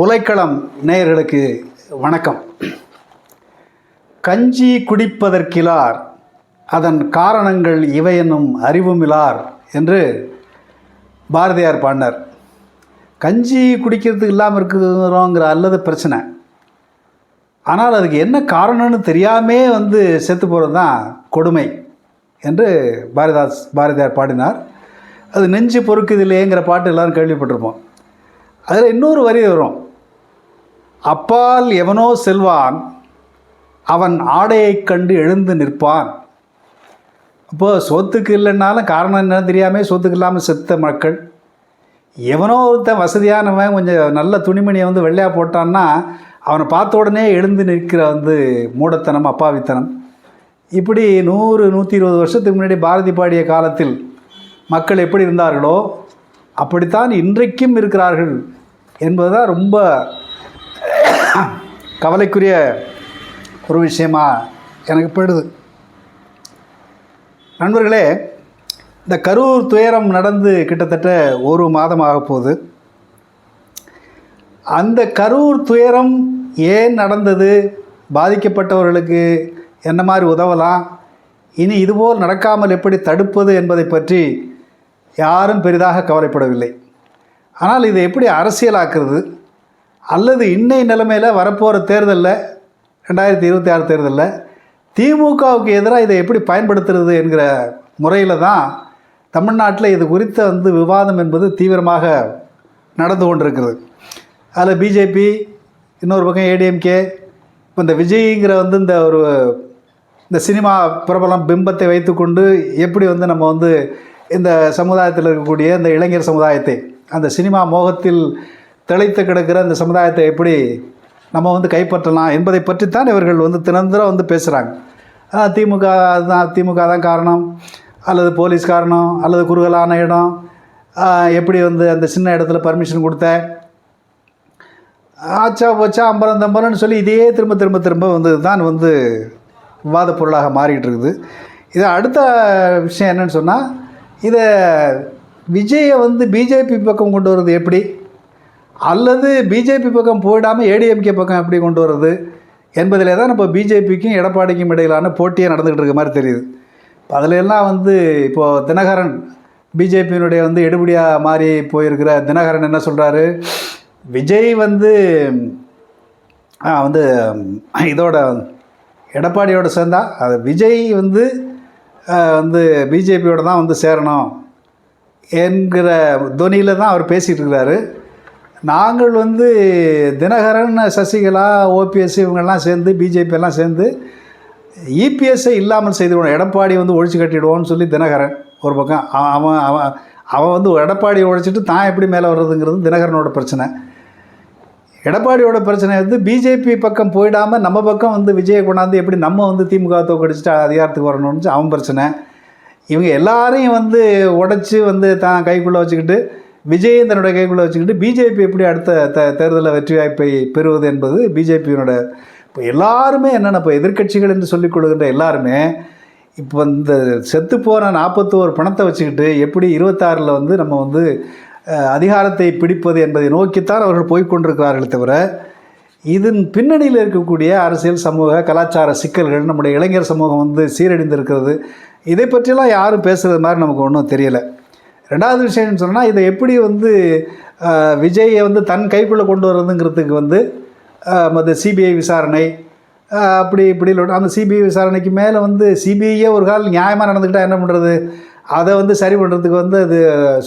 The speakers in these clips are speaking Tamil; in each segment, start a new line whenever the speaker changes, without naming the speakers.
உலைக்களம் நேயர்களுக்கு வணக்கம். கஞ்சி குடிப்பதற்கிலார் அதன் காரணங்கள் இவை என்னும் அறிவுமிலார் என்று பாரதியார் பாடினார். கஞ்சி குடிக்கிறதுக்கு இல்லாமல் இருக்குதுங்கிறோங்கிற அல்லது பிரச்சனை. ஆனால் அதுக்கு என்ன காரணம்னு தெரியாமே வந்து செத்து போகிறது தான் கொடுமை என்று பாரதிதாஸ் பாரதியார் பாடினார். அது நெஞ்சு பொறுக்குதில்லையேங்கிற பாட்டு எல்லாரும் கேள்விப்பட்டிருப்போம். அதில் இன்னொரு வரி வரும். அப்பால் எவனோ செல்வான் அவன் ஆடையைக் கண்டு எழுந்து நிற்பான். அப்போது சொத்துக்கு இல்லைன்னாலும் காரணம் என்னன்னு தெரியாமல் சொத்துக்கு இல்லாமல் செத்த மக்கள். எவனோ ஒருத்தன் வசதியானவன் கொஞ்சம் நல்ல துணிமணியை வந்து வெள்ளையாக போட்டான்னா அவனை பார்த்த உடனே எழுந்து நிற்கிற வந்து மூடத்தனம் அப்பாவித்தனம். இப்படி நூறு நூற்றி இருபது வருஷத்துக்கு முன்னாடி பாரதி பாடிய காலத்தில் மக்கள் எப்படி இருந்தார்களோ அப்படித்தான் இன்றைக்கும் இருக்கிறார்கள் என்பதுதான் ரொம்ப கவலைக்குரிய ஒரு விஷயமா எனக்கு படுது நண்பர்களே இந்த கரூர் துயரம் நடந்து கிட்டத்தட்ட ஒரு மாதம் போகுது. அந்த கரூர் துயரம் ஏன் நடந்தது? பாதிக்கப்பட்டவர்களுக்கு என்ன மாதிரி உதவலாம்? இனி இதுபோல் நடக்காமல் எப்படி தடுப்பது என்பதை பற்றி யாரும் பெரிதாக கவலைப்படவில்லை. ஆனால் இதை எப்படி அரசியலாக்குறது? அல்லது இன்னை நிலைமையில் வரப்போகிற தேர்தலில் ரெண்டாயிரத்தி இருபத்தி ஆறு தேர்தலில் திமுகவுக்கு எதிராக இதை எப்படி பயன்படுத்துறது என்கிற முறையில் தான் தமிழ்நாட்டில் இது குறித்த வந்து விவாதம் என்பது தீவிரமாக நடந்து கொண்டிருக்கிறது. அதில் பிஜேபி இன்னொரு பக்கம் ஏடிஎம்கே இப்போ இந்த விஜய்ங்கிற வந்து இந்த ஒரு இந்த சினிமா பிரபலம் பிம்பத்தை வைத்துக்கொண்டு எப்படி வந்து நம்ம வந்து இந்த சமுதாயத்தில் இருக்கக்கூடிய இந்த இளைஞர் சமுதாயத்தை அந்த சினிமா மோகத்தில் திளைத்து கிடக்கிற அந்த சமுதாயத்தை எப்படி நம்ம வந்து கைப்பற்றலாம் என்பதை பற்றித்தான் இவர்கள் வந்து தினந்தரம் வந்து பேசுகிறாங்க திமுக தான் திமுக தான் காரணம். அல்லது போலீஸ் காரணம் அல்லது குறுகலான இடம் எப்படி வந்து அந்த சின்ன இடத்துல பர்மிஷன் கொடுத்த? ஆச்சா போச்சா அம்பரம் தம்பரம்னு சொல்லி இதையே திரும்ப திரும்ப திரும்ப வந்து தான் வந்து விவாத பொருளாக மாறிக்கிட்டு இருக்குது. இது அடுத்த விஷயம் என்னன்னு சொன்னால் இதை விஜயை வந்து பிஜேபி பக்கம் கொண்டு வர்றது எப்படி? அல்லது பிஜேபி பக்கம் போயிடாமல் ஏடிஎம்கே பக்கம் எப்படி கொண்டு வர்றது? என்பதில் தான் இப்போ பிஜேபிக்கும் எடப்பாடிக்கும் இடையிலான போட்டியே நடந்துக்கிட்டு இருக்க மாதிரி தெரியுது. இப்போ அதில் எல்லாம் வந்து இப்போது தினகரன் பிஜேபியினுடைய வந்து எடுபடியாக மாறி போயிருக்கிற தினகரன் என்ன சொல்கிறாரு விஜய் வந்து வந்து இதோட எடப்பாடியோட சேர்ந்தா அது விஜய் வந்து வந்து பிஜேபியோட தான் வந்து சேரணும் என்கிற துணியில் தான் அவர் பேசிகிட்டு இருக்கிறாரு. நாங்கள் வந்து தினகரன் சசிகலா ஓபிஎஸ் இவங்கெல்லாம் சேர்ந்து பிஜேபி எல்லாம் சேர்ந்து இபிஎஸ்ஸை இல்லாமல் செய்துவிடும் எடப்பாடி வந்து ஒழிச்சு கட்டிடுவோம்னு சொல்லி தினகரன் ஒரு பக்கம். அவன் அவன் அவன் அவன் வந்து எடப்பாடி உழைச்சிட்டு தான் எப்படி மேலே வர்றதுங்கிறது தினகரனோட பிரச்சனை. எடப்பாடியோட பிரச்சனை வந்து பிஜேபி பக்கம் போயிடாமல் நம்ம பக்கம் வந்து விஜயை கொண்டாந்து எப்படி நம்ம வந்து திமுக தோக்கடிச்சுட்டு அதிகாரத்துக்கு வரணும்னு அவன் பிரச்சனை. இவங்க எல்லாரையும் வந்து உடச்சி வந்து தான் கைக்குள்ளே வச்சுக்கிட்டு விஜய் தன்னுடைய கைக்குள்ளே வச்சுக்கிட்டு பிஜேபி எப்படி அடுத்த த தேர்தலில் வெற்றி வாய்ப்பை பெறுவது என்பது பிஜேபியினோட இப்போ எல்லாருமே என்னென்ன இப்போ எதிர்க்கட்சிகள் என்று சொல்லிக் கொள்கின்ற எல்லாருமே இப்போ இந்த செத்து போகிற நாற்பத்தோரு பணத்தை வச்சுக்கிட்டு எப்படி இருபத்தாறில் வந்து நம்ம வந்து அதிகாரத்தை பிடிப்பது என்பதை நோக்கித்தான் அவர்கள் போய்க்கொண்டிருக்கிறார்களே தவிர இதன் பின்னணியில் இருக்கக்கூடிய அரசியல் சமூக கலாச்சார சிக்கல்கள் நம்முடைய இளைஞர் சமூகம் வந்து சீரழிந்திருக்கிறது. இதை பற்றியெல்லாம் யாரும் பேசுகிறது மாதிரி நமக்கு ஒன்றும் தெரியலை. ரெண்டாவது விஷயம்னு சொன்னால் இதை எப்படி வந்து விஜயை வந்து தன் கைக்குள்ளே கொண்டு வர்றதுங்கிறதுக்கு வந்து மற்ற சிபிஐ விசாரணை அப்படி இப்படி அந்த சிபிஐ விசாரணைக்கு மேலே வந்து சிபிஐயே ஒரு கால் நியாயமாக நடந்துக்கிட்டால் என்ன பண்ணுறது அதை வந்து சரி பண்ணுறதுக்கு வந்து அது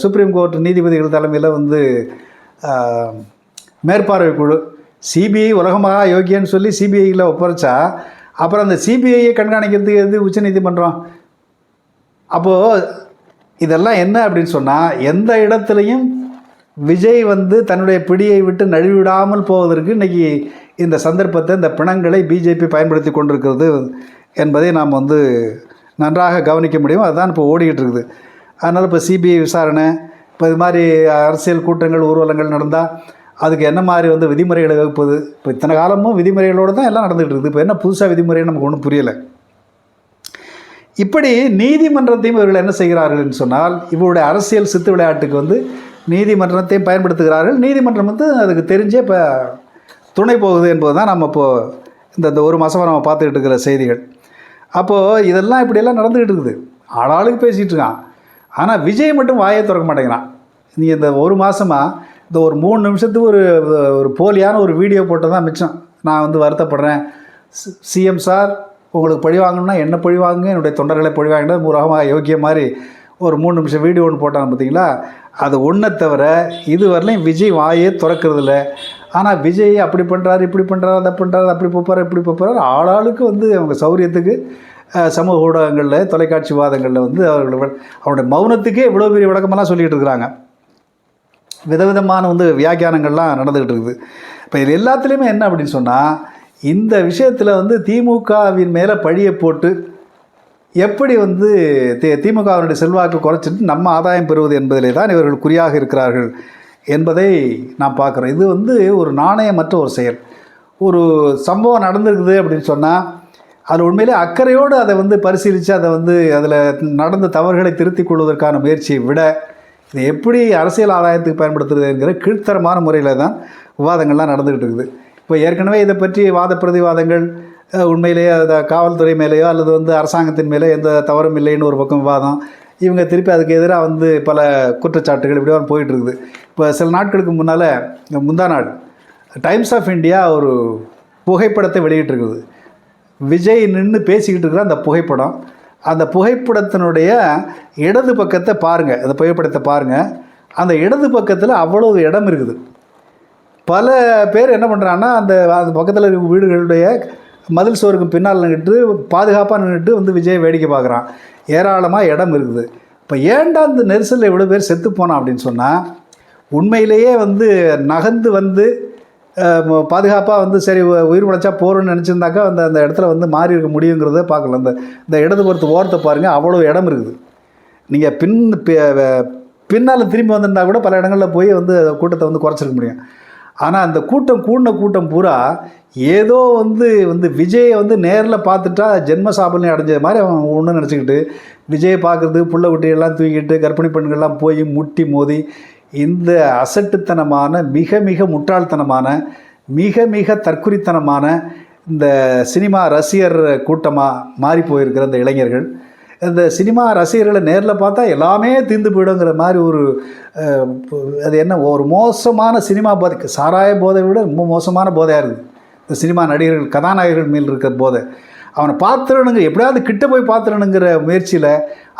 சுப்ரீம் கோர்ட் நீதிபதிகள் தலைமையில் வந்து மேற்பார்வை குழு சிபிஐ உலகமாக யோகியன்னு சொல்லி சிபிஐயில் ஒப்படைச்சா அப்புறம் அந்த சிபிஐயை கண்காணிக்கிறதுக்கு எது உச்சநீதிமன்றம் அப்போது இதெல்லாம் என்ன அப்படின்னு சொன்னால் எந்த இடத்துலையும் விஜய் வந்து தன்னுடைய பிடியை விட்டு நழுவிடாமல் போவதற்கு இன்றைக்கி இந்த சந்தர்ப்பத்தை இந்த பிணங்களை பிஜேபி பயன்படுத்தி கொண்டிருக்கிறது என்பதை நாம் வந்து நன்றாக கவனிக்க முடியும். அதுதான் இப்போ ஓடிக்கிட்டு இருக்குது அதனால் இப்போ சிபிஐ விசாரணை இப்போ இது மாதிரி அரசியல் கூட்டங்கள் ஊர்வலங்கள் நடந்தால் அதுக்கு என்ன மாதிரி வந்து விதிமுறைகளை வகுப்பது? இப்போ இத்தனை காலமும் விதிமுறைகளோடு தான் எல்லாம் நடந்துகிட்டு இருக்குது இப்போ என்ன புதுசாக விதிமுறை நமக்கு ஒன்றும் புரியலை. இப்படி நீதிமன்றத்தையும் இவர்கள் என்ன செய்கிறார்கள் சொன்னால் இவருடைய அரசியல் சித்து விளையாட்டுக்கு வந்து நீதிமன்றத்தையும் பயன்படுத்துகிறார்கள். நீதிமன்றம் வந்து அதுக்கு தெரிஞ்சே இப்போ துணை போகுது என்பது தான் நம்ம இப்போது இந்த இந்த ஒரு மாதமாக நம்ம பார்த்துக்கிட்டு இருக்கிற செய்திகள். அப்போது இதெல்லாம் இப்படியெல்லாம் நடந்துக்கிட்டு இருக்குது. ஆளாளுக்கு பேசிகிட்டு இருக்கான். ஆனால் விஜய் மட்டும் வாயை திறக்க மாட்டேங்கிறான். நீ இந்த ஒரு மாதமாக இந்த ஒரு மூணு நிமிஷத்துக்கு ஒரு ஒரு போலியான ஒரு வீடியோ போட்டு தான் மிச்சம். நான் வந்து வருத்தப்படுறேன். சிஎம் சார் உங்களுக்கு பழி வாங்கணும்னா என்ன பழி வாங்குங்க? என்னுடைய தொண்டர்களை பழி வாங்கினா முருகமாக யோக்கிய மாதிரி ஒரு மூணு நிமிஷம் வீடியோ ஒன்று போட்டாங்க பார்த்தீங்களா அது ஒன்றை தவிர இது வரலையும் விஜய் வாயே திறக்கிறதில்ல. ஆனால் விஜய் அப்படி பண்ணுறாரு இப்படி பண்ணுறாரு அதை பண்ணுறாரு அப்படி போப்பார் இப்படி போப்பார். ஆளாளுக்கு வந்து அவங்க சௌரியத்துக்கு சமூக ஊடகங்களில் தொலைக்காட்சி வாதங்களில் வந்து அவர்கள் அவருடைய மௌனத்துக்கே இவ்வளோ பெரிய விளக்கமெல்லாம் சொல்லிகிட்டு இருக்கிறாங்க. விதவிதமான வந்து வியாக்கியானங்கள்லாம் நடந்துக்கிட்டு இருக்குது. இப்போ இது எல்லாத்துலேயுமே என்ன அப்படின்னு சொன்னால் இந்த விஷயத்தில் வந்து திமுகவின் மேலே பழியை போட்டு எப்படி வந்து தி திமுகவினுடைய செல்வாக்கு குறைச்சிட்டு நம்ம ஆதாயம் பெறுவது என்பதிலே தான் இவர்கள் குறியாக இருக்கிறார்கள். என்பதை நாம் பார்க்குறோம். இது வந்து ஒரு நாணயமற்ற ஒரு செயல். ஒரு சம்பவம் நடந்திருக்குது அப்படின்னு சொன்னால் அது உண்மையிலே அக்கறையோடு அதை வந்து பரிசீலித்து அதை வந்து அதில் நடந்த தவறுகளை திருத்திக் கொள்வதற்கான முயற்சியை விட இதை எப்படி அரசியல் ஆதாயத்துக்கு பயன்படுத்துறதுங்கிற கீழ்த்தரமான முறையில் தான் விவாதங்கள்லாம் நடந்துக்கிட்டு இருக்குது. இப்போ ஏற்கனவே இதை பற்றி வாத பிரதிவாதங்கள் உண்மையிலேயே அதை காவல்துறை மேலேயோ அல்லது வந்து அரசாங்கத்தின் மேலே எந்த தவறும் இல்லைன்னு ஒரு பக்கம் விவாதம். இவங்க திருப்பி அதுக்கு எதிராக வந்து பல குற்றச்சாட்டுகள் இப்படி போயிட்டுருக்குது. இப்போ சில நாட்களுக்கு முன்னால் முந்தா நாள் டைம்ஸ் ஆஃப் இந்தியா ஒரு புகைப்படத்தை வெளியிட்டிருக்குது. விஜய் நின்று பேசிக்கிட்டு இருக்கிற அந்த புகைப்படம் அந்த புகைப்படத்தினுடைய இடது பக்கத்தை பாருங்கள் அந்த புகைப்படத்தை பாருங்கள் அந்த இடது பக்கத்தில் அவ்வளவு இடம் இருக்குது. பல பேர் என்ன பண்ணுறாங்கன்னா அந்த அந்த பக்கத்தில் இருக்கிற வீடுகளுடைய மதில் சுவருக்கு பின்னால் நின்றுட்டு பாதுகாப்பாக நின்றுட்டு வந்து விஜய் வேடிக்கை பார்க்குறான். ஏராளமாக இடம் இருக்குது. இப்போ ஏண்டா இந்த நெரிசலில் இவ்வளோ பேர் செத்து போனான் அப்படின்னு சொன்னால் உண்மையிலேயே வந்து நகர்ந்து வந்து பாதுகாப்பாக வந்து சரி உயிர் உழைச்சா போகிறோன்னு நினச்சிருந்தாக்கா அந்த அந்த இடத்துல வந்து மாறி இருக்க முடியுங்கிறத பார்க்கலாம். அந்த இந்த இடதுபுறத்து ஓரத்தை பாருங்கள் அவ்வளோ இடம் இருக்குது. நீங்கள் பின் பின்னால் திரும்பி வந்திருந்தா கூட பல இடங்களில் போய் வந்து கூட்டத்தை வந்து குறைச்சிருக்க முடியும். ஆனால் அந்த கூட்டம் கூடின கூட்டம் பூரா ஏதோ வந்து வந்து விஜயை வந்து நேரில் பார்த்துட்டா ஜென்ம சாபனை அடைஞ்ச மாதிரி அவன் ஒன்று நினச்சிக்கிட்டு விஜயை பார்க்குறது புள்ள குட்டியெல்லாம் தூக்கிட்டு கர்ப்பிணி பெண்கள்லாம் போய் முட்டி மோதி இந்த அசட்டுத்தனமான மிக மிக முட்டாள்தனமான மிக மிக தற்குறித்தனமான இந்த சினிமா ரசிகர் கூட்டமாக மாறி போயிருக்கிற இந்த இளைஞர்கள். இந்த சினிமா ரசிகர்களை நேரில் பார்த்தா எல்லாமே தீர்ந்து போயிடுங்கிற மாதிரி ஒரு அது என்ன ஒரு மோசமான சினிமா போதை சாராய போதை விட ரொம்ப மோசமான போதையாக இருக்குது. இந்த சினிமா நடிகர்கள் கதாநாயகர்கள் மேல் இருக்கிற போதை. அவனை பார்த்துடணுங்க எப்படியாவது கிட்ட போய் பார்த்துடணுங்கிற முயற்சியில்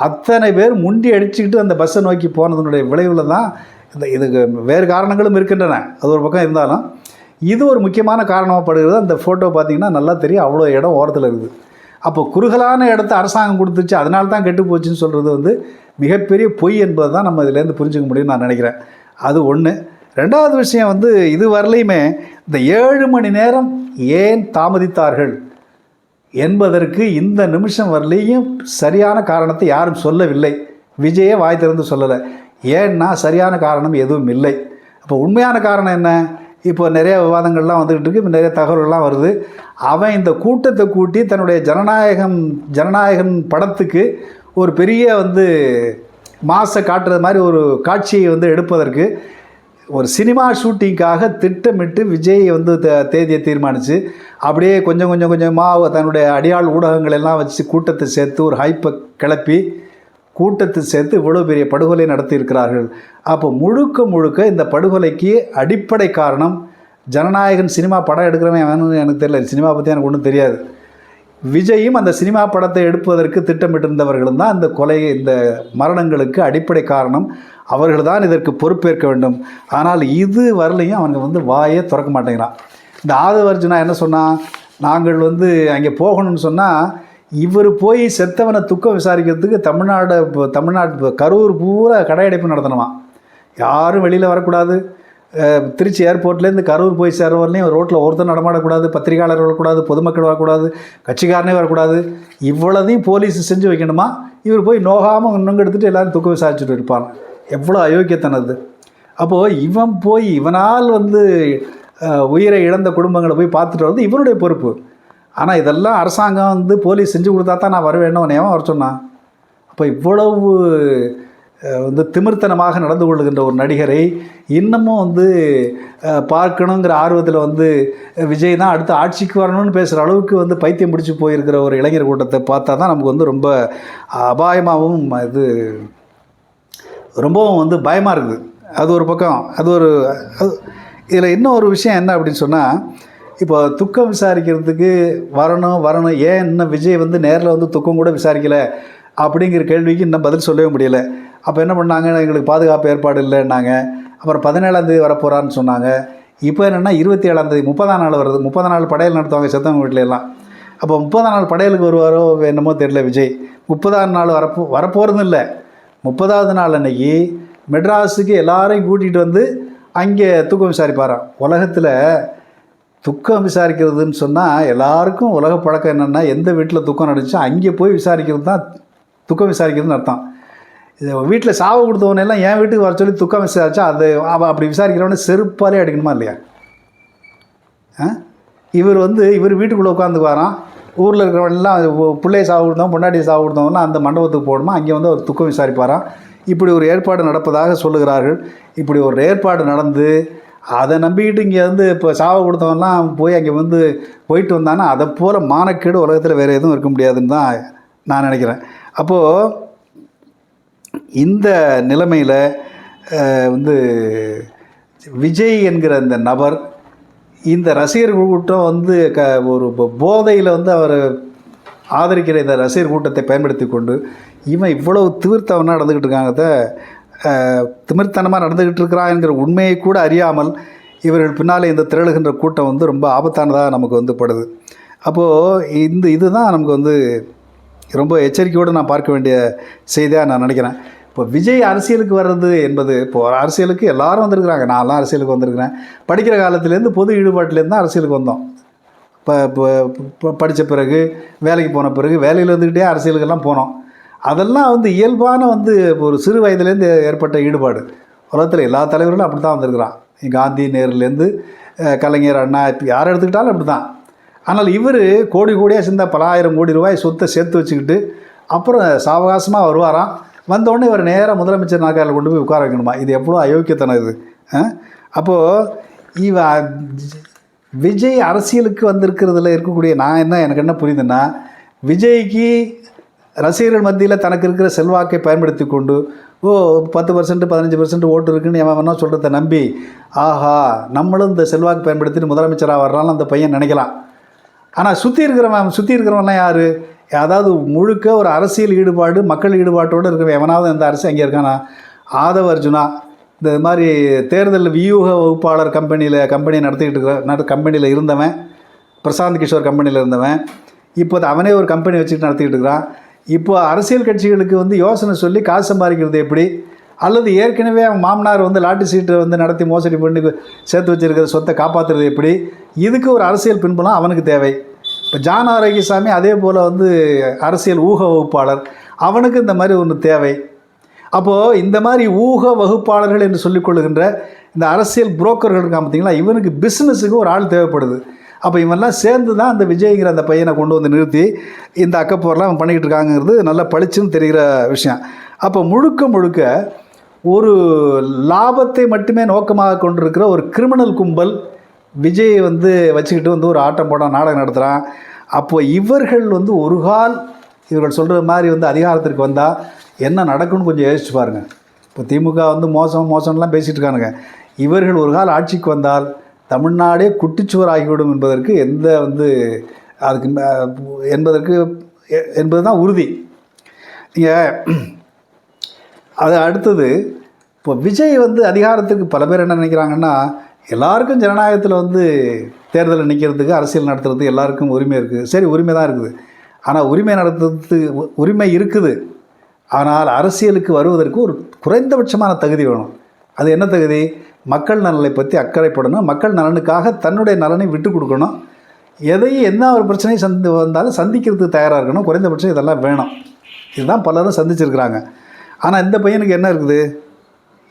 அத்தனை பேர் முண்டி அடிச்சுக்கிட்டு அந்த பஸ்ஸை நோக்கி போனதனுடைய விளைவில் தான் இந்த இதுக்கு வேறு காரணங்களும் இருக்கின்றன. அது ஒரு பக்கம் இருந்தாலும் இது ஒரு முக்கியமான காரணமாக படுகிறது. அந்த ஃபோட்டோ பார்த்தீங்கன்னா நல்லா தெரியும் அவ்வளோ இடம் ஓரத்தில் இருக்குது. அப்போ குறுகலான இடத்த அரசாங்கம் கொடுத்துச்சு அதனால தான் கெட்டு போச்சுன்னு சொல்கிறது வந்து மிகப்பெரிய பொய் என்பதை தான் நம்ம இதிலேருந்து புரிஞ்சுக்க முடியும்னு நான் நினைக்கிறேன். அது ஒன்று ரெண்டாவது விஷயம் வந்து இது வரலையுமே இந்த ஏழு மணி நேரம் ஏன் தாமதித்தார்கள் என்பதற்கு இந்த நிமிஷம் வரலையும் சரியான காரணத்தை யாரும் சொல்லவில்லை. விஜயே வாய் திறந்து சொல்லலை. ஏன்னா சரியான காரணம் எதுவும் இல்லை. அப்போ உண்மையான காரணம் என்ன? இப்போ நிறைய விவாதங்கள்லாம் வந்துக்கிட்டு இருக்கு இப்போ நிறைய தகவல்கள்லாம் வருது. அவன் இந்த கூட்டத்தை கூட்டி தன்னுடைய ஜனநாயகம் ஜனநாயகன் படத்துக்கு ஒரு பெரிய வந்து மாசை காட்டுறது மாதிரி ஒரு காட்சியை வந்து எடுப்பதற்கு ஒரு சினிமா ஷூட்டிங்காக திட்டமிட்டு விஜய் வந்து தேதியை தீர்மானித்து அப்படியே கொஞ்சம் கொஞ்சம் கொஞ்சமாக தன்னுடைய அடியாள் ஊடகங்கள் எல்லாம் வச்சு கூட்டத்தை சேர்த்து ஒரு ஹைப்பை கிளப்பி கூட்டத்தை சேர்த்து இவ்வளோ பெரிய படுகொலை நடத்தியிருக்கிறார்கள். அப்போ முழுக்க முழுக்க இந்த படுகொலைக்கு அடிப்படை காரணம் ஜனநாயகன் சினிமா படம் எடுக்கிறவன் வேணும்னு எனக்கு தெரியல. சினிமா பற்றி எனக்கு ஒன்றும் தெரியாது. விஜயும் அந்த சினிமா படத்தை எடுப்பதற்கு திட்டமிட்டிருந்தவர்களும் தான் இந்த கொலை இந்த மரணங்களுக்கு அடிப்படை காரணம். அவர்கள் தான் இதற்கு பொறுப்பேற்க வேண்டும். ஆனால் இது வரலையும் அவனுக்கு வந்து வாயே திறக்க மாட்டேங்கிறான். இந்த ஆதவர்ஜுனா என்ன சொன்னான்? நாங்கள் வந்து அங்கே போகணும்னு சொன்னால் இவர் போய் செத்தவனை துக்கம் விசாரிக்கிறதுக்கு தமிழ்நாடு தமிழ்நாட்டு கரூர் பூரா கடையடைப்பு நடத்தணுமா? யாரும் வெளியில் வரக்கூடாது. திருச்சி ஏர்போர்ட்லேருந்து கரூர் போய் சேர வரலையும் ரோட்டில் ஒருத்தர் நடமாடக்கூடாது பத்திரிகையாளர் வரக்கூடாது பொதுமக்கள் வரக்கூடாது கட்சிக்காரனே வரக்கூடாது. இவ்வளோதையும் போலீஸ் செஞ்சு வைக்கணுமா? இவர் போய் நோகாமல் இன்னும் எடுத்துகிட்டு எல்லோரும் துக்க விசாரிச்சுட்டு இருப்பாங்க. எவ்வளோ அயோக்கியத்தனது அப்போது இவன் போய் இவனால் வந்து உயிரை இழந்த குடும்பங்களை போய் பார்த்துட்டு வந்து இவனுடைய பொறுப்பு. ஆனால் இதெல்லாம் அரசாங்கம் வந்து போலீஸ் செஞ்சு கொடுத்தா தான் நான் வருவேன்னு அவன் வர சொன்னான் அப்போ இவ்வளவு வந்து திமிர்த்தனமாக நடந்து கொள்ளுகின்ற ஒரு நடிகரை இன்னமும் வந்து பார்க்கணுங்கிற ஆர்வத்தில் வந்து விஜய் தான் அடுத்து ஆட்சிக்கு வரணும்னு பேசுகிற அளவுக்கு வந்து பைத்தியம் பிடிச்சி போயிருக்கிற ஒரு இளைஞர் கூட்டத்தை பார்த்தா தான் நமக்கு வந்து ரொம்ப அபாயமாகவும் இது ரொம்பவும் வந்து பயமாக இருக்குது. அது ஒரு பக்கம். அது ஒரு அது இதில் இன்னும் ஒரு விஷயம் என்ன அப்படின்னு சொன்னால் இப்போ துக்கம் விசாரிக்கிறதுக்கு வரணும் வரணும். ஏன் இன்னும் விஜய் வந்து நேரில் வந்து துக்கம் கூட விசாரிக்கலை? அப்படிங்கிற கேள்விக்கு இன்னும் பதில் சொல்லவே முடியல. அப்போ என்ன பண்ணாங்க? எங்களுக்கு பாதுகாப்பு ஏற்பாடு இல்லைன்னாங்க. அப்புறம் பதினேழாந்தேதி வரப்போகிறான்னு சொன்னாங்க. இப்போ என்னென்னா இருபத்தி ஏழாந்தேதி முப்பதாம் நாள் வருது. முப்பதாம் நாள் படையல் நடத்துவாங்க செத்தவங்க வீட்டில எல்லாம். அப்போ முப்பதாம் நாள் படையலுக்கு வருவாரோ என்னமோ தெரியல விஜய். முப்பதாம் நாள் வரப்போ வரப்போகிறது இல்லை. முப்பதாவது நாள் அன்னைக்கு மெட்ராஸுக்கு எல்லாரையும் கூட்டிகிட்டு வந்து அங்கே தூக்கம் விசாரிப்பாராம். உலகத்தில் துக்கம் விசாரிக்கிறதுன்னு சொன்னால் எல்லாருக்கும் உலக பழக்கம் என்னென்னா எந்த வீட்டில் துக்கம் நடந்துச்சோ அங்கே போய் விசாரிக்கிறது தான் துக்கம் விசாரிக்கிறதுன்னு அர்த்தம். இது வீட்டில் சாவு கொடுத்தவனெல்லாம் என் வீட்டுக்கு வர சொல்லி துக்கம் விசாரிச்சா அது அவன் அப்படி விசாரிக்கிறவனே செருப்பாலே அடிக்கணுமா இல்லையா? ஆ? இவர் வந்து இவர் வீட்டுக்குள்ளே உட்காந்துக்குவாராம் ஊரில் இருக்கிறவனெல்லாம் பிள்ளைய சாவு கொடுத்தவன் பொண்டாட்டி சாவு கொடுத்தவனா அந்த மண்டபத்துக்கு போகணுமா? அங்கே வந்து அவர் துக்கம் விசாரிப்பாரான் இப்படி ஒரு ஏற்பாடு நடப்பதாக சொல்லுகிறார்கள். இப்படி ஒரு ஏற்பாடு நடந்து அதை நம்பிக்கிட்டு இங்கே வந்து இப்போ சாவை கொடுத்தவன்லாம் போய் அங்கே வந்து போயிட்டு வந்தானா அதை போல் மானக்கேடு உலகத்தில் வேறு எதுவும் இருக்க முடியாதுன்னு தான் நான் நினைக்கிறேன். அப்போது இந்த நிலைமையில் வந்து விஜய் என்கிற அந்த நபர் இந்த ரசிகர் கூட்டம் வந்து க ஒரு போதையில் வந்து அவர் ஆதரிக்கிற இந்த ரசிகர் கூட்டத்தை பயன்படுத்தி கொண்டு இவன் இவ்வளவு தீர்த்தவனாக நடந்துக்கிட்டு இருக்காங்க திமிர்த்தனமாக நடந்துக்கிட்டு இருக்கிறான்ங்கிற உண்மையை கூட அறியாமல் இவர்கள் பின்னாலே இந்த திரளுகின்ற கூட்டம் வந்து ரொம்ப ஆபத்தானதாக நமக்கு வந்து படுது. அப்போது இந்த இதுதான் நமக்கு வந்து ரொம்ப எச்சரிக்கையோடு நான் பார்க்க வேண்டிய செய்தியாக நான் நினைக்கிறேன். இப்போ விஜய் அரசியலுக்கு வர்றது என்பது இப்போ அரசியலுக்கு எல்லாரும் வந்திருக்கிறாங்க. நான்லாம் அரசியலுக்கு வந்திருக்கிறேன். படிக்கிற காலத்துலேருந்து பொது ஈடுபாட்டிலேருந்து தான் அரசியலுக்கு வந்தோம். இப்போ இப்போ படித்த பிறகு வேலைக்கு போன பிறகு வேலையில் இருந்துக்கிட்டே அரசியலுக்கெல்லாம் போனோம். அதெல்லாம் வந்து இயல்பான வந்து ஒரு சிறு வயதுலேருந்து ஏற்பட்ட ஈடுபாடு. உலகத்தில் எல்லா தலைவர்களும் அப்படி தான் வந்திருக்கிறான். காந்தி நேருலேருந்து கலைஞர் அண்ணா யார் எடுத்துக்கிட்டாலும் அப்படி தான் ஆனால் இவர் கோடி கோடியாக சேர்ந்த பல ஆயிரம் கோடி ரூபாய் சொத்தை சேர்த்து வச்சுக்கிட்டு அப்புறம் சாவகாசமாக வருவாராம். வந்தோடனே இவர் நேராக முதலமைச்சர் நாற்காலில் கொண்டு போய் உட்கார வைக்கணுமா? இது எவ்வளோ அயோக்கியத்தனம் இது அப்போது இவ விஜய் அரசியலுக்கு வந்திருக்கிறதுல இருக்கக்கூடிய நான் என்ன எனக்கு என்ன புரியுதுன்னா விஜய்க்கு ரசிகர்கள் மத்தியில் தனக்கு இருக்கிற செல்வாக்கை பயன்படுத்தி கொண்டு ஓ பத்து பர்சன்ட் பதினஞ்சு பர்சன்ட் ஓட்டு இருக்குன்னு எவன் வேணா சொல்கிறத நம்பி ஆஹா நம்மளும் இந்த செல்வாக்கு பயன்படுத்திட்டு முதலமைச்சராக வர்றாலும் அந்த பையன் நினைக்கலாம். ஆனால் சுற்றி இருக்கிறவன் சுற்றி இருக்கிறவன்லாம் யார்? அதாவது முழுக்க ஒரு அரசியல் ஈடுபாடு மக்கள் ஈடுபாட்டோடு இருக்கிற எவனாவது இந்த அரசு அங்கே இருக்கானா ஆதவ அர்ஜுனா. இந்த மாதிரி தேர்தல் வியூக வகுப்பாளர் கம்பெனியில் கம்பெனி நடத்திக்கிட்டு இருக்கிற நட கம்பெனியில் இருந்தவன் பிரசாந்த் கிஷோர் கம்பெனியில் இருந்தவன் இப்போ அவனே ஒரு கம்பெனி வச்சுக்கிட்டு நடத்திக்கிட்டு இருக்கிறான். இப்போ அரசியல் கட்சிகளுக்கு வந்து யோசனை சொல்லி காசு சம்பாதிக்கிறது எப்படி? அல்லது ஏற்கனவே அவன் மாமனார் வந்து லாட்டு சீட்டை வந்து நடத்தி மோசடி பண்ணி சேர்த்து வச்சுருக்கிற சொத்தை காப்பாற்றுறது எப்படி? இதுக்கு ஒரு அரசியல் பின்புலம் அவனுக்கு தேவை. இப்போ ஜான் ஆரோக்கியசாமி அதே போல் வந்து அரசியல் ஊக வகுப்பாளர். அவனுக்கு இந்த மாதிரி ஒன்று தேவை. அப்போது இந்த மாதிரி ஊக வகுப்பாளர்கள் என்று சொல்லிக்கொள்ளுகின்ற இந்த அரசியல் புரோக்கர்கள் இருக்கான் பார்த்தீங்களா? இவனுக்கு பிஸ்னஸுக்கு ஒரு ஆள் தேவைப்படுது. அப்போ இவன்லாம் சேர்ந்து தான் அந்த விஜய்ங்கிற அந்த பையனை கொண்டு வந்து நிறுத்தி இந்த அக்கப்போரெலாம் அவன் பண்ணிக்கிட்டு இருக்காங்கிறது நல்லா பளிச்சுன்னு தெரிகிற விஷயம். அப்போ முழுக்க முழுக்க ஒரு லாபத்தை மட்டுமே நோக்கமாக கொண்டிருக்கிற ஒரு கிரிமினல் கும்பல் விஜய் வந்து வச்சுக்கிட்டு வந்து ஒரு ஆட்டம் போட நாடகம் நடத்துகிறான் அப்போ இவர்கள் வந்து ஒரு கால் இவர்கள் சொல்கிற மாதிரி வந்து அதிகாரத்திற்கு வந்தால் என்ன நடக்கும்னு கொஞ்சம் யோசிச்சு பாருங்கள் இப்போ திமுக வந்து மோசம் மோசம்லாம் பேசிகிட்டு இருக்கானுங்க. இவர்கள் ஒரு கால் ஆட்சிக்கு வந்தால் தமிழ்நாடே குட்டிச்சுவர் ஆகிவிடும் என்பதற்கு எந்த வந்து அதுக்கு என்பதற்கு என்பது தான் உறுதி. நீங்கள் அது அடுத்தது இப்போ விஜய் வந்து அதிகாரத்துக்கு பல பேர் என்ன நினைக்கிறாங்கன்னா எல்லாருக்கும் ஜனநாயகத்தில் வந்து தேர்தலில் நிற்கிறதுக்கு அரசியல் நடத்துறது எல்லாருக்கும் உரிமை இருக்குது சரி உரிமை தான் இருக்குது. ஆனால் உரிமை நடத்துறது உரிமை இருக்குது. ஆனால் அரசியலுக்கு வருவதற்கு ஒரு குறைந்தபட்சமான தகுதி வேணும். அது என்ன தகுதி? மக்கள் நலனை பற்றி அக்கறைப்படணும் மக்கள் நலனுக்காக தன்னுடைய நலனை விட்டு கொடுக்கணும். எதையும் என்ன ஒரு பிரச்சனையும் சந்தி வந்தாலும் சந்திக்கிறதுக்கு தயாராக இருக்கணும். குறைந்தபட்சம் இதெல்லாம் வேணும். இதுதான் பலரும் சந்திச்சிருக்கிறாங்க. ஆனால் இந்த பையனுக்கு என்ன இருக்குது?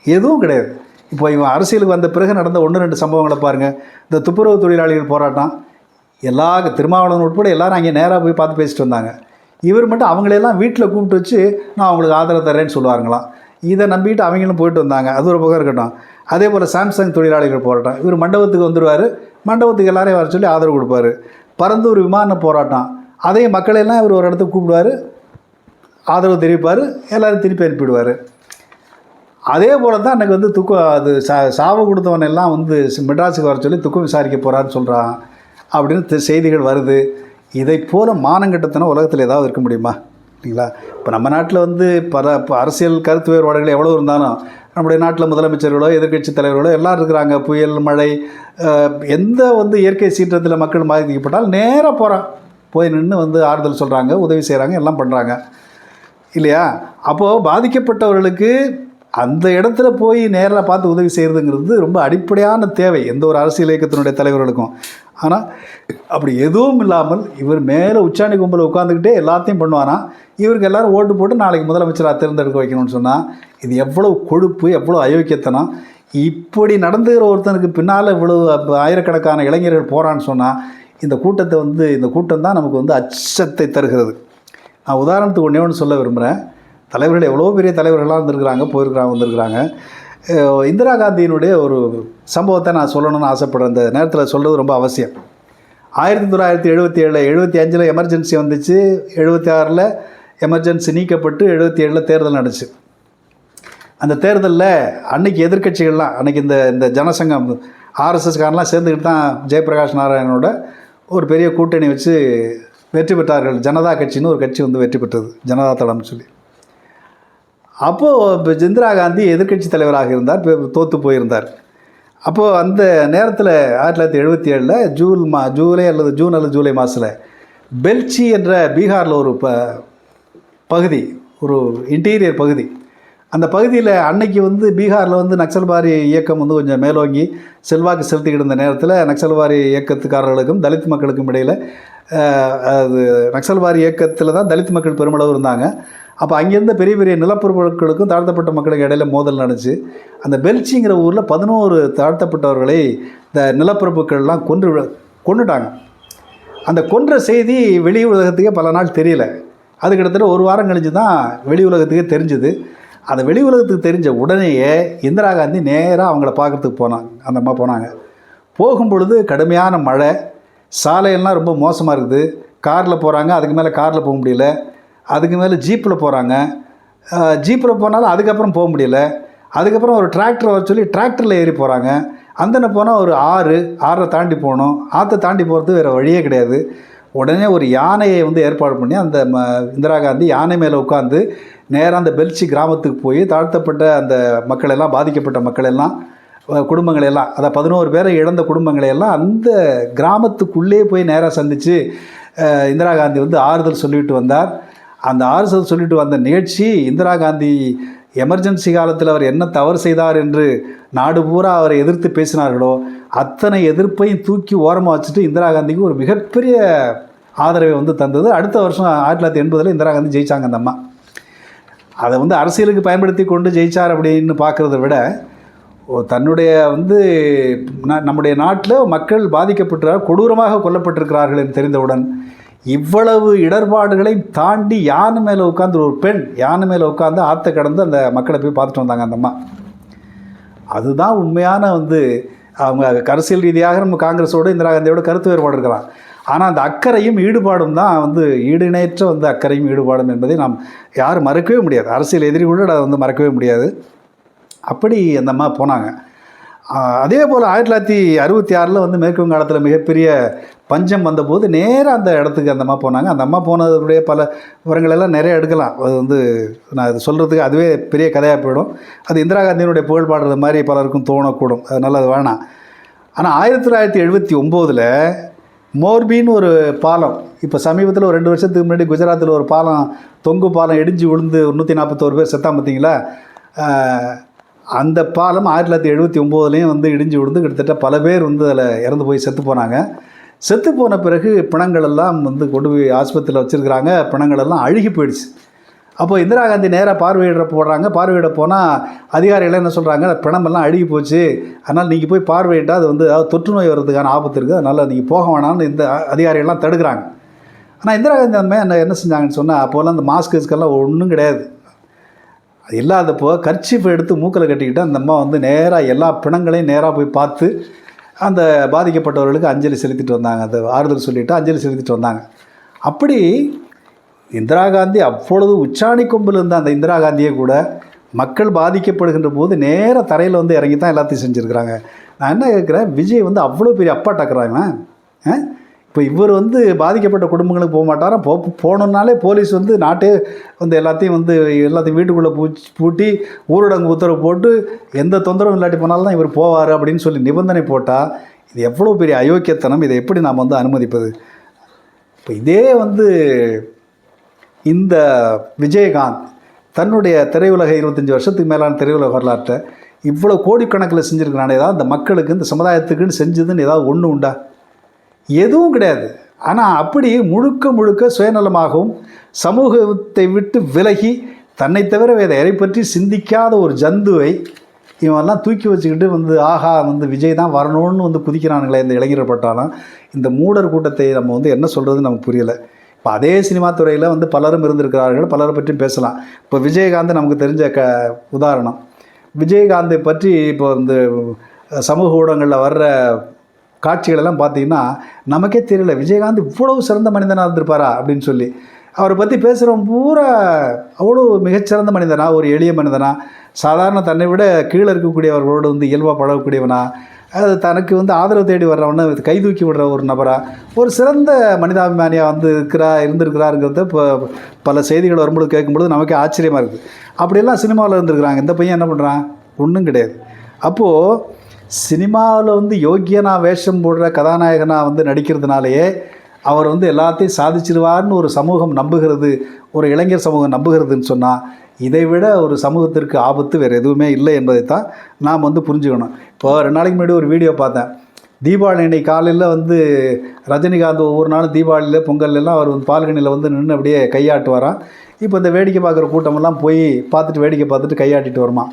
எதுவும் கிடையாது. இப்போ இவன் அரசியலுக்கு வந்த பிறகு நடந்த ஒன்று ரெண்டு சம்பவங்களை பாருங்கள் இந்த துப்புரவு தொழிலாளிகள் போராட்டம். எல்லா திருமாவளவன் உட்பட எல்லாரும் அங்கே நேராக போய் பார்த்து பேசிட்டு வந்தாங்க. இவர் மட்டும் அவங்களையெல்லாம் வீட்டில் கூப்பிட்டு வச்சு நான் அவங்களுக்கு ஆதரவு தரேன்னு சொல்லுவாங்களாம் இதை நம்பிட்டு அவங்களும் போயிட்டு வந்தாங்க. அது ஒரு பக்கம் இருக்கட்டும். அதே போல் சாம்சங் தொழிலாளிகள் போராட்டம். இவர் மண்டபத்துக்கு வந்துடுவார் மண்டபத்துக்கு எல்லாரையும் வர சொல்லி ஆதரவு கொடுப்பாரு. பரந்தூர் விமான போராட்டம். அதையும் மக்களையெல்லாம் இவர் ஒரு இடத்துக்கு கூப்பிடுவார். ஆதரவு தெரிவிப்பார். எல்லோரும் திருப்பி அனுப்பிவிடுவார் அதே போல தான் எனக்கு வந்து துக்கம் அது சா சாவு கொடுத்தவன் எல்லாம் வந்து மெட்ராஸுக்கு வர சொல்லி துக்கம் விசாரிக்க போகிறான்னு சொல்கிறான் அப்படின்னு செய்திகள் வருது. இதை போல் மானங்கட்டத்தனம் உலகத்தில் ஏதாவது இருக்க முடியுமா? இல்லைங்களா? இப்போ நம்ம நாட்டில் வந்து பல இப்போ அரசியல் கருத்து வேறுபாடுகள் எவ்வளோ இருந்தாலும் நம்முடைய நாட்டில் முதலமைச்சர்களோ எதிர்க்கட்சி தலைவர்களோ எல்லாம் இருக்கிறாங்க. புயல் மழை எந்த வந்து இயற்கை சீற்றத்தில் மக்கள் பாதிக்கப்பட்டால் நேராக போகிறான் போய் நின்று வந்து ஆறுதல் சொல்கிறாங்க உதவி செய்கிறாங்க எல்லாம் பண்ணுறாங்க இல்லையா? அப்போது பாதிக்கப்பட்டவர்களுக்கு அந்த இடத்துல போய் நேரில் பார்த்து உதவி செய்கிறதுங்கிறது ரொம்ப அடிப்படையான தேவை எந்த ஒரு அரசியல் இயக்கத்தினுடைய தலைவர்களுக்கும். ஆனால் அப்படி எதுவும் இல்லாமல் இவர் மேலே உச்சாணி கும்பல் உட்காந்துக்கிட்டே எல்லாத்தையும் பண்ணுவாராம் இவருக்கு எல்லாரும் ஓட்டு போட்டு நாளைக்கு முதலமைச்சராக தேர்ந்தெடுக்க வைக்கணும்னு சொன்னால் இது எவ்வளோ கொழுப்பு எவ்வளோ அயோக்கியத்தனம்? இப்படி நடந்துகிற ஒருத்தனுக்கு பின்னால் இவ்வளவு ஆயிரக்கணக்கான இளைஞர்கள் போகிறான்னு சொன்னால் இந்த கூட்டத்தை வந்து இந்த கூட்டம் தான் நமக்கு வந்து அச்சத்தை தருகிறது. நான் உதாரணத்துக்கு ஒன்றே ஒன்று சொல்ல விரும்புகிறேன் தலைவர்கள் எவ்வளோ பெரிய தலைவர்களாக இருந்திருக்கிறாங்க போயிருக்கிறாங்க வந்திருக்கிறாங்க. இந்திரா காந்தியினுடைய ஒரு சம்பவத்தை நான் சொல்லணும்னு ஆசைப்படுறேன். இந்த நேரத்தில் சொல்கிறது ரொம்ப அவசியம். ஆயிரத்தி தொள்ளாயிரத்தி எழுபத்தி ஏழில் எழுபத்தி அஞ்சில் எமர்ஜென்சி வந்துச்சு. எழுபத்தி ஆறில் எமர்ஜென்சி நீக்கப்பட்டு எழுபத்தி ஏழில் தேர்தல் நடந்துச்சு. அந்த தேர்தலில் அன்னைக்கு எதிர்க்கட்சிகள்லாம் அன்னைக்கு இந்த இந்த ஜனசங்கம் ஆர்எஸ்எஸ்காரெலாம் சேர்ந்துக்கிட்டு தான் ஜெயபிரகாஷ் நாராயணனோட ஒரு பெரிய கூட்டணி வச்சு வெற்றி பெற்றார்கள். ஜனதா கட்சின்னு ஒரு கட்சி வந்து வெற்றி பெற்றது. ஜனதா தளம்னு சொல்லி. அப்போது இப்போ இந்திரா காந்தி எதிர்க்கட்சி தலைவராக இருந்தார் இப்போ தோற்று போயிருந்தார். அப்போது அந்த நேரத்தில் ஆயிரத்தி தொள்ளாயிரத்தி எழுபத்தி ஏழில் ஜூன் மா ஜூலை அல்லது ஜூன் அல்லது ஜூலை மாதத்தில் பெல்ச்சி என்ற பீகாரில் ஒரு ப பகுதி ஒரு இன்டீரியர் பகுதி. அந்த பகுதியில் அன்னைக்கு வந்து பீகாரில் வந்து நக்சல்பாரி இயக்கம் வந்து கொஞ்சம் மேலோங்கி செல்வாக்கு செலுத்திக்கிட்டு இருந்த நேரத்தில் நக்சல்வாரி இயக்கத்துக்காரர்களுக்கும் தலித் மக்களுக்கும் இடையில் அது நக்சல்வாரி இயக்கத்தில் தான் தலித் மக்கள் பெருமளவு இருந்தாங்க. அப்போ அங்கேருந்து பெரிய பெரிய நிலப்பரப்புகளுக்கும் தாழ்த்தப்பட்ட மக்களுக்கு இடையில மோதல் நடந்துச்சு. அந்த பெல்ச்சிங்கிற ஊரில் பதினோரு தாழ்த்தப்பட்டவர்களை இந்த நிலப்பரப்புகள்லாம் கொன்று கொண்டுட்டாங்க அந்த கொன்ற செய்தி வெளி உலகத்துக்கே பல நாள் தெரியல. அது கிட்டத்தட்ட ஒரு வாரம் கழிஞ்சு தான் வெளி உலகத்துக்கே தெரிஞ்சுது. அந்த வெளி உலகத்துக்கு தெரிஞ்ச உடனேயே இந்திரா காந்தி நேராக அவங்கள பார்க்குறதுக்கு போனாங்க. அந்த அம்மா போனாங்க. போகும் பொழுது கடுமையான மழை சாலையெல்லாம் ரொம்ப மோசமாக இருக்குது. காரில் போகிறாங்க அதுக்கு மேலே காரில் போக முடியல. அதுக்கு மேலே ஜீப்பில் போகிறாங்க ஜீப்பில் போனாலும் அதுக்கப்புறம் போக முடியல. அதுக்கப்புறம் ஒரு டிராக்டர் வர சொல்லி டிராக்டரில் ஏறி போகிறாங்க அந்தன போனால் ஒரு ஆறு ஆறை தாண்டி போகணும். ஆற்றை தாண்டி போகிறது வேறு வழியே கிடையாது. உடனே ஒரு யானையை வந்து ஏற்பாடு பண்ணி அந்த ம இந்திரா காந்தி யானை மேலே உட்காந்து நேராக அந்த பெல்ச்சி கிராமத்துக்கு போய் தாழ்த்தப்பட்ட அந்த மக்கள் எல்லாம் பாதிக்கப்பட்ட மக்கள் எல்லாம் குடும்பங்களை எல்லாம் அதாவது பதினோரு பேரை இழந்த குடும்பங்களை எல்லாம் அந்த கிராமத்துக்குள்ளே போய் நேராக சந்தித்து இந்திரா காந்தி வந்து ஆறுதல் சொல்லிட்டு வந்தார். அந்த ஆறுதல் சொல்லிட்டு வந்த நிகழ்ச்சி இந்திரா காந்தி எமர்ஜென்சி காலத்தில் அவர் என்ன தவறு செய்தார் என்று நாடு பூரா அவரை எதிர்த்து பேசினார்களோ அத்தனை எதிர்ப்பையும் தூக்கி ஓரமாக வச்சுட்டு இந்திரா காந்திக்கு ஒரு மிகப்பெரிய ஆதரவை வந்து தந்தது. அடுத்த வருஷம் ஆயிரத்தி தொள்ளாயிரத்தி எண்பதில் இந்திரா காந்தி ஜெயிச்சாங்க அந்த அம்மா. அதை வந்து அரசியலுக்கு பயன்படுத்தி கொண்டு ஜெயிச்சார் அப்படின்னு பார்க்குறத விட ஓ, தன்னுடைய வந்து நம்முடைய நாட்டில் மக்கள் பாதிக்கப்பட்டு கொடூரமாக கொல்லப்பட்டிருக்கிறார்கள் என்று தெரிந்தவுடன் இவ்வளவு இடர்பாடுகளை தாண்டி யானை மேலே உட்காந்து ஒரு பெண் யானை மேலே உட்காந்து ஆற்ற கடந்து அந்த மக்களை போய் பார்த்துட்டு வந்தாங்க அந்த அம்மா. அதுதான் உண்மையான வந்து அவங்க அரசியல் ரீதியாக நம்ம காங்கிரஸோட இந்திரா காந்தியோட கருத்து வேறுபாடு இருக்கலாம். ஆனால் அந்த அக்கறையும் ஈடுபாடும் தான் வந்து ஈடுணையற்ற வந்து அக்கறையும் ஈடுபாடும் என்பதை நாம் யாரும் மறக்கவே முடியாது. அரசியல் எதிரி கூட அதை வந்து மறக்கவே முடியாது. அப்படி அந்த அம்மா போனாங்க. அதே போல் ஆயிரத்தி தொள்ளாயிரத்தி அறுபத்தி ஆறில் வந்து மேற்கு வங்காளத்தில் மிகப்பெரிய பஞ்சம் வந்தபோது நேராக அந்த இடத்துக்கு அந்த அம்மா போனாங்க. அந்த அம்மா போனதுடைய பல விவரங்களெல்லாம் நிறைய எடுக்கலாம். அது வந்து நான் இது சொல்கிறதுக்கு அதுவே பெரிய கதையாக போயிடும். அது இந்திரா காந்தியினுடைய புகழ் பாடுறது மாதிரி பலருக்கும் தோணக்கூடும். அதனால் அது வேணாம். ஆனால் ஆயிரத்தி தொள்ளாயிரத்தி எழுபத்தி ஒம்போதில் மோர்பின்னு ஒரு பாலம் இப்போ சமீபத்தில் ஒரு ரெண்டு வருஷத்துக்கு முன்னாடி குஜராத்தில் ஒரு பாலம் தொங்கு பாலம் இடிஞ்சு விழுந்து நூற்றி நாற்பத்தோரு பேர் செத்தான் பார்த்தீங்களா அந்த பாலம் ஆயிரத்தி தொள்ளாயிரத்தி எழுபத்தி ஒம்போதுலேயும் வந்து இடிஞ்சு விழுந்து கிட்டத்தட்ட பல பேர் வந்து அதில் இறந்து போய் செத்து போனாங்க. செத்து போன பிறகு பிணங்கள் எல்லாம் வந்து கொண்டு போய் ஆஸ்பத்திரியில் வச்சுருக்கிறாங்க. பிணங்கள் எல்லாம் அழுகி போயிடுச்சு. அப்போ இந்திரா காந்தி நேராக பார்வையிட போடுறாங்க. பார்வையிட போனால் அதிகாரிகள் என்ன சொல்கிறாங்க பிணமெல்லாம் அழுகி போச்சு. அதனால் நீங்கள் போய் பார்வையிட்டால் அது வந்து அதாவது தொற்று நோய் வர்றதுக்கான ஆபத்து இருக்குது. அதனால் நீங்கள் போக வேணாம்னு இந்த அதிகாரிகள்லாம் தடுக்கிறாங்க. ஆனால் இந்திரா காந்தி அந்த மாதிரி என்ன என்ன செஞ்சாங்கன்னு சொன்னால் அப்போல்லாம் அந்த மாஸ்க் கிஸ்கெல்லாம் ஒன்றும் கிடையாது. அது இல்லாதப்போ கர்ச்சிஃபை எடுத்து மூக்கில் கட்டிக்கிட்டு அந்த அம்மா வந்து நேராக எல்லா பிணங்களையும் நேராக போய் பார்த்து அந்த பாதிக்கப்பட்டவர்களுக்கு அஞ்சலி செலுத்திட்டு வந்தாங்க. அந்த ஆறுதல் சொல்லிவிட்டு அஞ்சலி செலுத்திட்டு வந்தாங்க. அப்படி இந்திரா காந்தி அப்பொழுது உச்சாணி கொம்பில் இருந்த அந்த இந்திரா காந்தியை கூட மக்கள் பாதிக்கப்படுகின்ற போது நேராக தரையில் வந்து இறங்கி தான் எல்லாத்தையும் செஞ்சுருக்கிறாங்க. நான் என்ன கேட்குறேன்? விஜய் வந்து அவ்வளோ பெரிய அப்பா டக்குறாங்க இப்போ இவர் வந்து பாதிக்கப்பட்ட குடும்பங்களுக்கு போக மாட்டாரா? போ போனோம்னாலே போலீஸ் வந்து நாட்டே வந்து எல்லாத்தையும் வந்து எல்லாத்தையும் வீட்டுக்குள்ளே பூச்சி பூட்டி ஊரடங்கு உத்தரவு போட்டு எந்த தொந்தரவும் இல்லாட்டி போனாலும் தான் இவர் போவார் அப்படின்னு சொல்லி நிபந்தனை போட்டால் இது எவ்வளோ பெரிய அயோக்கியத்தனம்? இதை எப்படி நாம் வந்து அனுமதிப்பது? இப்போ இதே வந்து இந்த விஜயகாந்த் தன்னுடைய திரையுலக இருபத்தஞ்சி வருஷத்துக்கு மேலான திரையுலக வரலாற்றை இவ்வளோ கோடிக்கணக்கில் செஞ்சுருக்கிறானே ஏதாவது இந்த மக்களுக்கு இந்த சமுதாயத்துக்குன்னு செஞ்சதுன்னு ஏதாவது ஒன்று உண்டா? எதுவும் கிடையாது. ஆனால் அப்படி முழுக்க முழுக்க சுயநலமாகவும் சமூகத்தை விட்டு விலகி தன்னை தவிர வேறு எதை பற்றி சிந்திக்காத ஒரு ஜந்துவை இவன்லாம் தூக்கி வச்சுக்கிட்டு வந்து ஆஹா வந்து விஜய் தான் வரணும்னு வந்து குதிக்கிறானுங்களே இந்த இளைஞர் பட்டாலும் இந்த மூடர் கூட்டத்தை நம்ம வந்து என்ன சொல்கிறதுன்னு நமக்கு புரியலை. இப்போ அதே சினிமா துறையில் வந்து பலரும் இருந்திருக்கிறார்கள் பலரை பற்றி பேசலாம். இப்போ விஜயகாந்த் நமக்கு தெரிஞ்ச க உதாரணம். விஜயகாந்தை பற்றி இப்போ இந்த சமூக ஊடகங்களில் வர்ற காட்சிகளெல்லாம் பார்த்தீங்கன்னா நமக்கே தெரியல விஜயகாந்த் இவ்வளவு சிறந்த மனிதனாக இருந்திருப்பாரா அப்படின்னு சொல்லி. அவரை பற்றி பேசுகிறவன் பூரா அவ்வளோ மிகச்சிறந்த மனிதனா ஒரு எளிய மனிதனா. சாதாரண தன்னை விட கீழே இருக்கக்கூடியவர்களோடு வந்து இயல்பாக பழகக்கூடியவனா. அது தனக்கு வந்து ஆதரவு தேடி வர்றவனை கை தூக்கி விடுற ஒரு நபராக ஒரு சிறந்த மனிதாபிமானியாக வந்து இருக்கிறா இருந்திருக்கிறாருங்கிறத இப்போ பல செய்திகள் வரும்போது கேட்கும்பொழுது நமக்கே ஆச்சரியமாக இருக்குது. அப்படியெல்லாம் சினிமாவில் இருந்திருக்கிறாங்க. இந்த பையன் என்ன பண்ணுறான் ஒன்றும் கிடையாது. அப்போது சினிமாவில் வந்து யோக்கியனா வேஷம் போடுற கதாநாயகனாக வந்து நடிக்கிறதுனாலேயே அவர் வந்து எல்லாத்தையும் சாதிச்சிருவார்னு ஒரு சமூகம் நம்புகிறது ஒரு இளைஞர் சமூகம் நம்புகிறதுன்னு சொன்னால் இதை விட ஒரு சமூகத்திற்கு ஆபத்து வேறு எதுவுமே இல்லை என்பதைத்தான் நாம் வந்து புரிஞ்சுக்கணும். இப்போ ரெண்டு நாளைக்கு முன்னாடி ஒரு வீடியோ பார்த்தேன். தீபாவளி அன்னைக்கு காலையில் வந்து ரஜினிகாந்த் ஒவ்வொரு நாளும் தீபாவளியில் பொங்கல் எல்லாம் அவர் வந்து பால்கனியில் வந்து நின்று அப்படியே கையாட்டுவாராம். இப்போ இந்த வேடிக்கை பார்க்குற கூட்டமெல்லாம் போய் பார்த்துட்டு வேடிக்கை பார்த்துட்டு கையாட்டிட்டு வருமா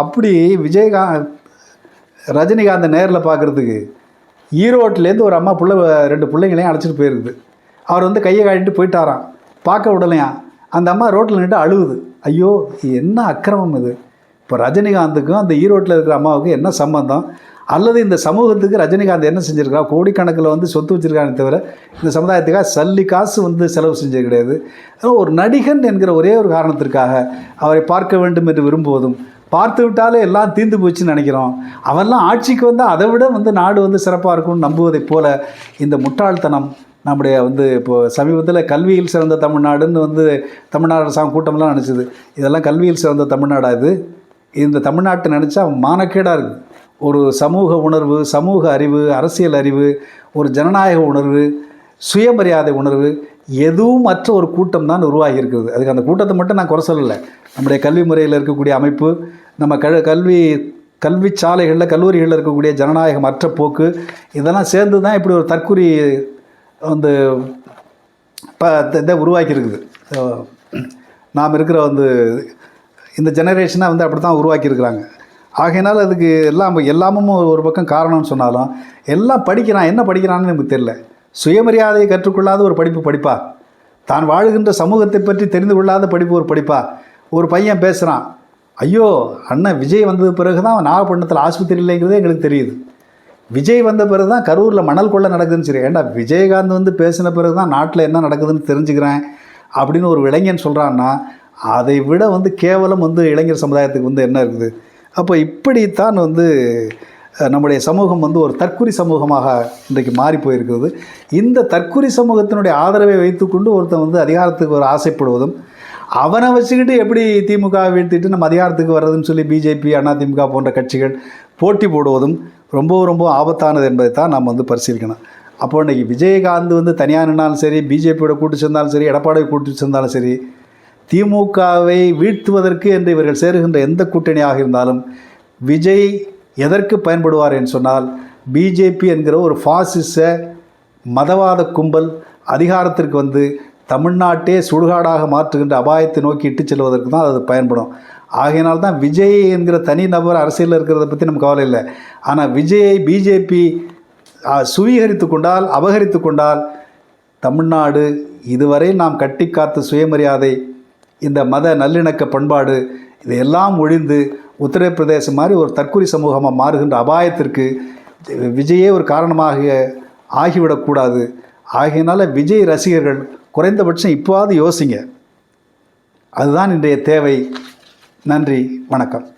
அப்படி விஜயகாந்த் ரஜினிகாந்தை நேரில் பார்க்குறதுக்கு ஈரோட்டிலேருந்து ஒரு அம்மா பிள்ளை ரெண்டு பிள்ளைங்களையும் அழைச்சிட்டு போயிருக்குது. அவர் வந்து கையை காட்டிட்டு போயிட்டாராம். பார்க்க விடலையா அந்த அம்மா ரோட்டில் நின்று அழுகுது. ஐயோ என்ன அக்கிரமம் இது? இப்போ ரஜினிகாந்துக்கும் அந்த ஈரோட்டில் இருக்கிற அம்மாவுக்கும் என்ன சம்பந்தம்? அல்லது இந்த சமூகத்துக்கு ரஜினிகாந்த் என்ன செஞ்சுருக்கா? கோடிக்கணக்கில் வந்து சொத்து வச்சுருக்கானே தவிர இந்த சமுதாயத்துக்காக சல்லி காசு வந்து செலவு செஞ்சது கிடையாது. ஒரு நடிகன் என்கிற ஒரே ஒரு காரணத்திற்காக அவரை பார்க்க வேண்டும் என்று விரும்புவதும் பார்த்து விட்டாலே எல்லாம் தீர்ந்து போச்சுன்னு நினைக்கிறோம். அவெல்லாம் ஆட்சிக்கு வந்தால் அதை விட வந்து நாடு வந்து சிறப்பாக இருக்கும்னு நம்புவதைப் போல இந்த முட்டாள்தனம் நம்முடைய வந்து இப்போது சமீபத்தில் கல்வியில் சிறந்த தமிழ்நாடுன்னு வந்து தமிழ்நாடு அரசாங்கம் கூட்டம்லாம் நினச்சிது. இதெல்லாம் கல்வியில் சிறந்த தமிழ்நாடா இது? இந்த தமிழ்நாட்டை நினச்சா மானக்கேடாக இருக்குது ஒரு சமூக உணர்வு சமூக அறிவு அரசியல் அறிவு ஒரு ஜனநாயக உணர்வு சுயமரியாதை உணர்வு எதுவும் மற்ற ஒரு கூட்டம் தான் உருவாகி இருக்குது. அதுக்கு அந்த கூட்டத்தை மட்டும் நான் குறை சொல்லலை. நம்முடைய கல்வி முறையில் இருக்கக்கூடிய அமைப்பு நம்ம க கல்வி கல்வி சாலைகளில் கல்லூரிகளில் இருக்கக்கூடிய ஜனநாயகம் அற்ற போக்கு இதெல்லாம் சேர்ந்து தான் இப்படி ஒரு தற்குறி வந்து இப்போ இதை உருவாக்கியிருக்குது. நாம் இருக்கிற வந்து இந்த ஜெனரேஷனை வந்து அப்படி தான் உருவாக்கியிருக்கிறாங்க. ஆகையினால் அதுக்கு எல்லாம் எல்லாமும் ஒரு பக்கம் காரணம்னு சொன்னாலும் எல்லாம் படிக்கிறான் என்ன படிக்கிறான்னு நமக்கு தெரியல. சுயமரியாதையை கற்றுக்கொள்ளாத ஒரு படிப்பு படிப்பா? தான் வாழுகின்ற சமூகத்தை பற்றி தெரிந்து கொள்ளாத படிப்பு ஒரு படிப்பா? ஒரு பையன் பேசுகிறான் ஐயோ அண்ணன் விஜய் வந்தது பிறகு தான் நாகப்பட்டினத்தில் ஆஸ்பத்திரி இல்லைங்கிறதே எங்களுக்கு தெரியுது. விஜய் வந்த பிறகு தான் கரூரில் மணல் கொள்ளை நடக்குதுன்னு சரி ஏண்டா விஜயகாந்த் வந்து பேசின பிறகு தான் நாட்டில் என்ன நடக்குதுன்னு தெரிஞ்சுக்கிறேன் அப்படின்னு ஒரு இளைஞன் சொல்கிறான்னா அதை விட வந்து கேவலம் வந்து இளைஞர் சமுதாயத்துக்கு வந்து என்ன இருக்குது? அப்போ இப்படித்தான் வந்து நம்முடைய சமூகம் வந்து ஒரு தற்குறி சமூகமாக இன்றைக்கு மாறி போயிருக்கிறது. இந்த தற்குறி சமூகத்தினுடைய ஆதரவை வைத்துக்கொண்டு ஒருத்தன் வந்து அதிகாரத்துக்கு ஒரு ஆசைப்படுவதும் அவனை வச்சுக்கிட்டு எப்படி திமுக வீழ்த்திட்டு நம்ம அதிகாரத்துக்கு வர்றதுன்னு சொல்லி பிஜேபி அதிமுக போன்ற கட்சிகள் போட்டி போடுவதும் ரொம்ப ரொம்ப ஆபத்தானது என்பதை தான் நாம் வந்து பரிசீலிக்கணும். அப்போ இன்றைக்கி விஜயகாந்த் வந்து தனியாக நின்னாலும் சரி பிஜேபியோட கூட்டு சேர்ந்தாலும் சரி எடப்பாடியை கூட்டு சேர்ந்தாலும் சரி திமுகவை வீழ்த்துவதற்கு என்று இவர்கள் சேருகின்ற எந்த கூட்டணியாக இருந்தாலும் விஜய் எதற்கு பயன்படுவார் என்று சொன்னால் பிஜேபி என்கிற ஒரு ஃபாசிச மதவாத கும்பல் அதிகாரத்திற்கு வந்து தமிழ்நாட்டே சுடுகாடாக மாற்றுகின்ற அபாயத்தை நோக்கி இட்டு செல்வதற்கு தான் அது பயன்படும். ஆகையினால் தான் விஜய் என்கிற தனி நபர் அரசியலில் இருக்கிறத பற்றி நமக்கு கவலை இல்லை. ஆனால் விஜயை பிஜேபி சுவீகரித்து கொண்டால் அபகரித்து கொண்டால் தமிழ்நாடு இதுவரை நாம் கட்டி காத்த சுயமரியாதை இந்த மத நல்லிணக்க பண்பாடு இதையெல்லாம் ஒழிந்து உத்தரப்பிரதேசம் மாதிரி ஒரு தற்கொலை சமூகமாக மாறுகின்ற அபாயத்திற்கு விஜயே ஒரு காரணமாக ஆகிவிடக்கூடாது ஆகையினால் விஜய் ரசிகர்கள் குறைந்தபட்சம் இப்போவாவது யோசிங்க. அதுதான் இன்றைய தேவை. நன்றி வணக்கம்.